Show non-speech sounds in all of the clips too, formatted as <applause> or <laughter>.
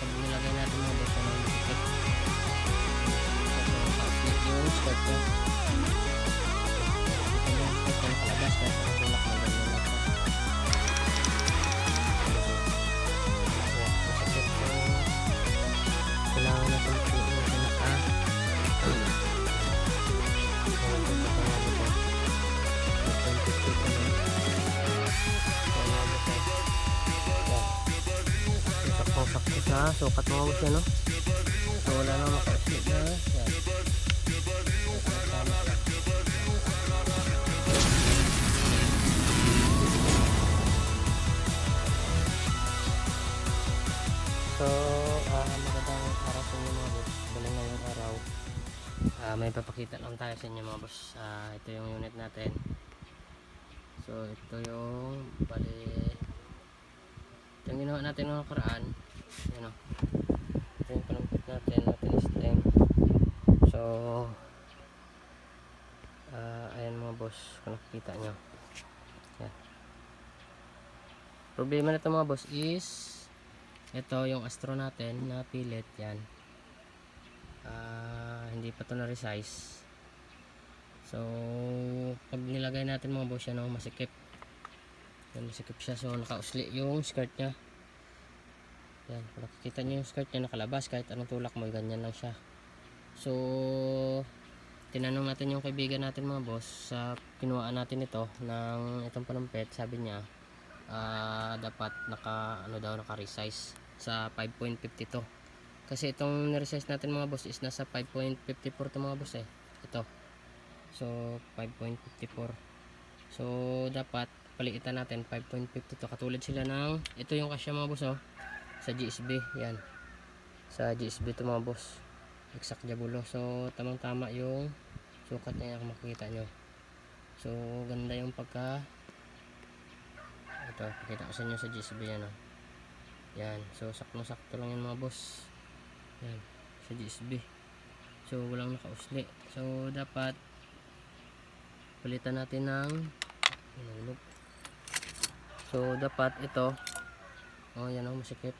pag nilagay natin ano yung sikip Tapos yung skirt niya ito yung skirt niya nakalabas kahit nakatulak na ganyan Sa sukat mga boss yan, no? So wala na makauslit na. So, ah magandang araw sa inyo mga boss. Bali ngayong araw. Ah, may papakita lang tayo sa inyo mga boss. Ah, ito yung unit natin. So, ito yung bali ito yung ginawa natin ng nakaraan. Yan o. Ito yung panumpit natin natin stem. So, ah ayan mga boss, kung nakikita nyo. Yan. Problema nito mga boss is ito yung astro natin na pilit yan. Ah, hindi pa to na resize. So, pag nilagay natin mga boss yan oh, masikip. Yan, masikip siya. So, nakausli yung skirt niya. Yan, nakikita nyo yung skirt niya nakalabas kahit anong tulak mo, ganyan lang siya. So, tinanong natin yung kaibigan natin mga boss sa kinuhaan natin ito ng itong panumpet, sabi niya ah, dapat naka ano daw naka resize sa 5.52 kasi itong resize natin mga boss is nasa 5.54 to mga boss eh. Ito. So 5.54 so dapat paliitan natin 5.52 katulad sila ng ito yung kasya mga boss oh sa GSB yan. Sa GSB to mga boss. Exact jabulo so tamang tama yung sukat niya kung makikita nyo. So ganda yung pagka ito pakita ko sa inyo sa GSB yan oh. yan. So sakto sakto lang yan mga boss. Yan. Sa GSB so walang nakausli. So dapat palitan natin ng so dapat ito oh yan oh masikip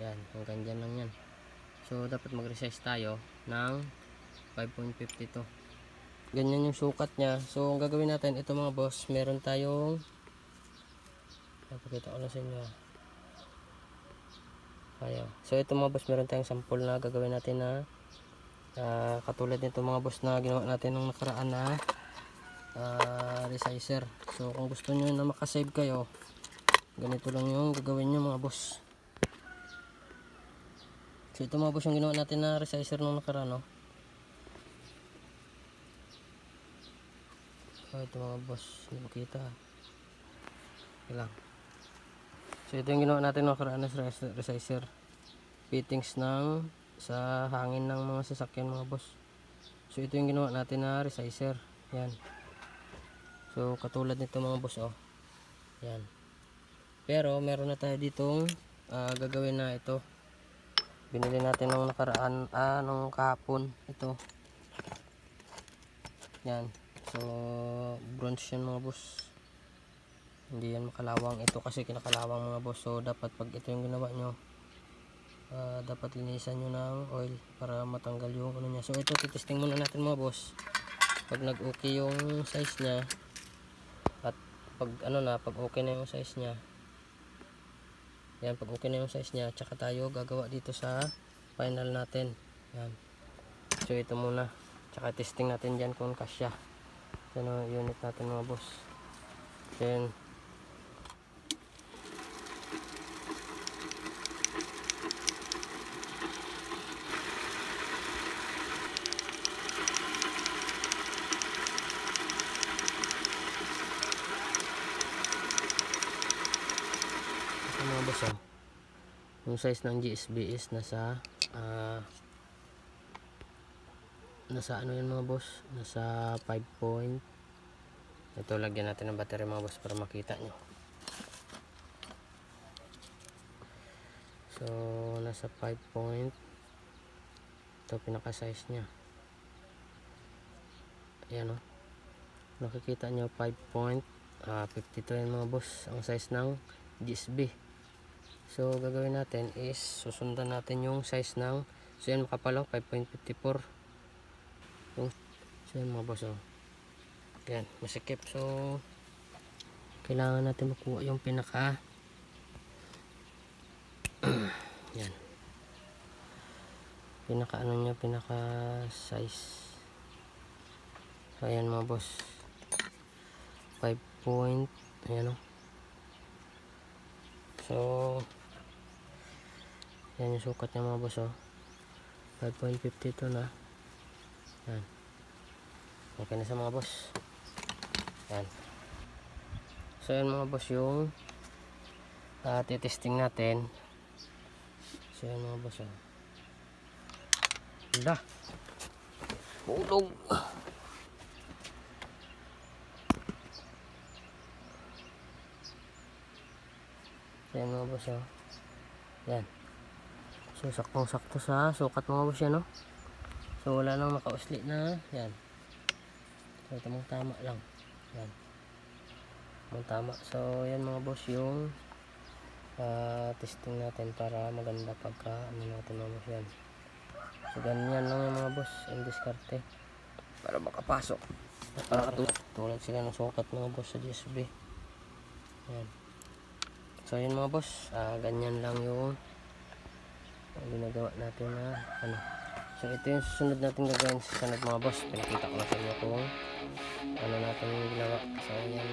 yan hanggang dyan lang yan so dapat mag resize tayo ng 5.52 ganyan yung sukat niya so ang gagawin natin ito mga boss meron tayong Napakita ko na sa inyo. Ayaw. So ito mga boss, meron tayong sample na gagawin natin na ah, katulad nito mga boss na ginawa natin nung nakaraan na ah, resizer. So kung gusto nyo na makasave kayo, ganito lang yung gagawin nyo mga boss. So ito mga boss yung ginawa natin na resizer nung nakaraan. No? So ito mga boss, hindi makita. Okay lang. So ito yung ginawa natin ng nakaraan na res- resizer. Fittings ng sa hangin ng mga sasakyan mga boss. So ito yung ginawa natin na resizer. Yan. So katulad nito mga boss oh. Yan. Pero meron na tayo ditong ah, gagawin na ito. Binili natin nung nakaraan, ah, nung kahapon. Ito. Yan. So bronze yan mga boss hindi yan makalawang ito kasi kinakalawang mga boss so dapat pag ito yung ginawa nyo ah, dapat linisan nyo ng oil para matanggal yung ano nya so ito titesting muna natin mga boss pag nag okay yung size nya at pag ano na pag okay na yung size nya yan pag okay na yung size nya tsaka tayo gagawa dito sa final natin. Yan. So ito muna. Tsaka testing natin dyan kung kasya. Yan o unit natin mga boss. Then Ito mga boss oh. Yung size ng GSB is nasa ah nasa ano yan mga boss? Nasa 5 point. Ito lagyan natin ng battery mga boss para makita nyo. So nasa 5 point. Ito pinaka size nya. Ayan oh. Nakikita nyo 5 point. Ah, 52 yan mga boss. Ang size ng GSB. So, gagawin natin is susundan natin yung size ng so yan makapal oh, 5.54 yung so yan mga boss oh. yan masikip. So kailangan natin makuha yung pinaka <clears throat> yan. Pinaka ano niya pinaka size. So ayan mga boss. 5 point ayan o so yan yung sukat niya mga boss oh 5.52 na yan okay na sa mga boss yan so yan mga boss yung uh, titesting natin so yan mga boss oh Hala. Ulog. So, yan mga boss oh. Yan. So, saktong sakto sa sukat mga boss yan oh. So, wala nang nakausli na. Yan. So, tamang tama lang. Yan. Tamang tama. So, yan mga boss yung ah, testing natin para maganda pagka ano natin mga boss yan. So, ganyan lang yung mga boss. Ang diskarte. Para makapasok. Para katulad. Tulad sila ng sukat mga boss sa GSB. Yan. So, yun mga boss. ah, ganyan lang yung ang ginagawa natin na ano? So ito yung susunod natin gagawin sa sunod mga boss. Pinakita ko na sa inyo kung ano natin ginawa. So yan